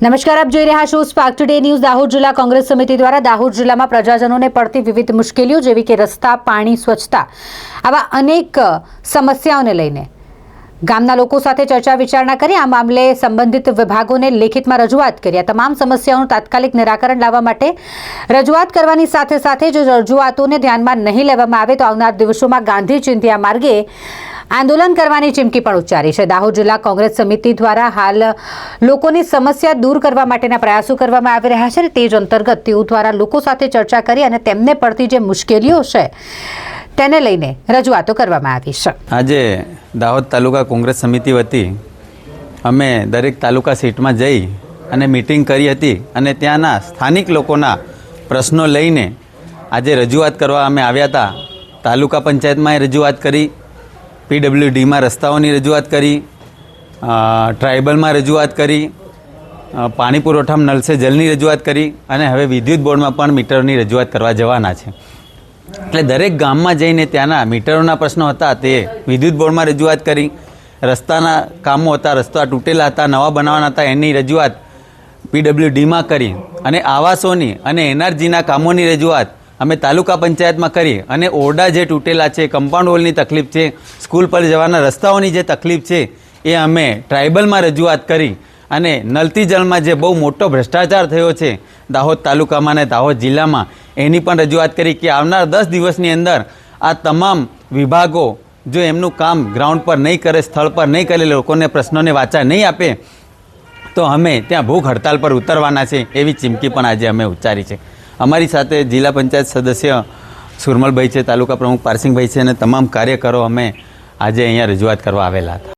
નમસ્કાર, આપ જોઈ રહ્યા છો સ્પાર્ક ટુડે ન્યૂઝ દાહોદ જિલ્લા કોંગ્રેસ સમિતિ દ્વારા દાહોદ જિલ્લામાં પ્રજાજનોને પડતી વિવિધ મુશ્કેલીઓ જેવી કે રસ્તા, પાણી, સ્વચ્છતા આવા અનેક સમસ્યાઓને લઈને ગામના લોકો સાથે ચર્ચા વિચારણા કરી, આ મામલે સંબંધિત વિભાગોને લેખિતમાં રજૂઆત કરી. આ તમામ સમસ્યાઓનું તાત્કાલિક નિરાકરણ લાવવા માટે રજૂઆત કરવાની સાથે સાથે જો રજૂઆતોને ધ્યાનમાં નહીં લેવામાં આવે તો આવનાર દિવસોમાં ગાંધી ચિંતિયા માર્ગે આંદોલન કરવાની ચીમકી પણ ઉચ્ચારી છે. દાહોદ જિલ્લા કોંગ્રેસ સમિતિ દ્વારા હાલ લોકોની સમસ્યા દૂર કરવા માટેના પ્રયાસો કરવામાં આવી રહ્યા છે તે જ અંતર્ગત તેઓ દ્વારા લોકો સાથે ચર્ચા કરી અને તેમને પડતી જે મુશ્કેલીઓ છે તેને લઈને રજૂઆતો કરવામાં આવી છે. આજે દાહોદ તાલુકા કોંગ્રેસ સમિતિ વતી અમે દરેક તાલુકા સીટમાં જઈ અને મિટિંગ કરી હતી અને ત્યાંના સ્થાનિક લોકોના પ્રશ્નો લઈને આજે રજૂઆત કરવા અમે આવ્યા હતા. તાલુકા પંચાયતમાં એ રજૂઆત કરી. પીડબ્લ્યુડીમાં રસ્તાઓની રજૂઆત કરી ટ્રાઇબલમાં રજૂઆત કરી પાણી પુરવઠામાં નલસે જલની રજૂઆત કરી અને હવે વિદ્યુત બોર્ડમાં પણ મીટરની રજૂઆત કરવા જવાના છે. એટલે દરેક ગામમાં જઈને ત્યાંના મીટરોના પ્રશ્નો હતા તે વિદ્યુત બોર્ડમાં રજૂઆત કરી. રસ્તાના કામો હતા, રસ્તા તૂટેલા હતા, નવા બનાવવાના હતા એની રજૂઆત પીડબ્લ્યુડીમાં કરી અને આવાસોની અને એનઆરજીના કામોની રજૂઆત અમે તાલુકા પંચાયતમાં કરી અને ઓરડા જે તૂટેલા છે કમ્પાઉન્ડ વોલની તકલીફ છે, સ્કૂલ પર જવાના રસ્તાઓની જે તકલીફ છે, એ અમે ટ્રાઇબલમાં રજૂઆત કરી અને નલતી જળમાં જે બહુ મોટો ભ્રષ્ટાચાર થયો છે, દાહોદ તાલુકામાં અને દાહોદ જિલ્લામાં, એની પણ રજૂઆત કરી કે આવનાર દસ દિવસની અંદર આ તમામ વિભાગો જો એમનું કામ ગ્રાઉન્ડ પર નહીં કરે, સ્થળ પર નહીં કરે, લોકોને પ્રશ્નોને વાચા નહીં આપે, તો અમે ત્યાં ભૂખ હડતાલ પર ઉતરવાના છે, એવી ચીમકી પણ આજે અમે ઉચ્ચારી છે. અમારી સાથે જિલ્લા પંચાયત સદસ્ય સુરમલભાઈ છે, તાલુકા પ્રમુખ પારસિંગભાઈ છે અને તમામ કાર્યકરો અમે આજે અહીંયા રજૂઆત કરવા આવેલા હતા.